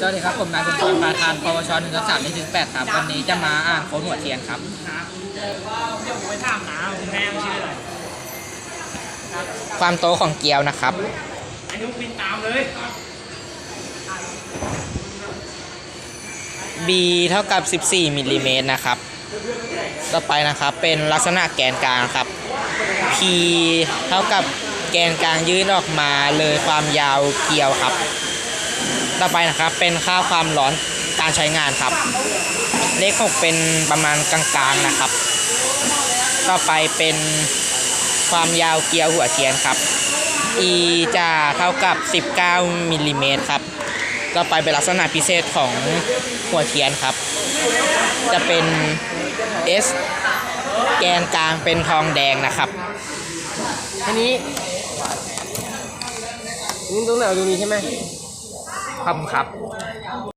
สวัสดีครับผมนายสมพรประธานปวชหนึ่งสามถึงแปดครับวันนี้จะมาอ่านโค้ดหัวเทียนครับครับเดี๋ยวผมไปถามหาคุณแม่เขาชื่ออะไรความโตของเกลียวนะครับไอ้นุ๊กบินตามเลย B เท่ากับ 14มิลลิเมตรนะครับ ต่อไปนะครับเป็นลักษณะแกนกลางครับ P เท่ากับแกนกลางยื่นออกมาเลยความยาวเกลียวครับ ต่อไปนะครับเป็นค่าความร้อนการใช้งานครับ เลข 6 เป็นประมาณกลางๆนะครับ ต่อไปเป็นความยาวเกลียวหัวเทียนครับ E จะเท่ากับ 19มิลลิเมตรครับ ต่อไปเป็นลักษณะพิเศษของหัวเทียนครับ จะเป็น S แกนกลางเป็นทองแดงนะครับอันนี้นี่ตรงไหนเอาตรงนี้ใช่ไหม ขอบคุณครับ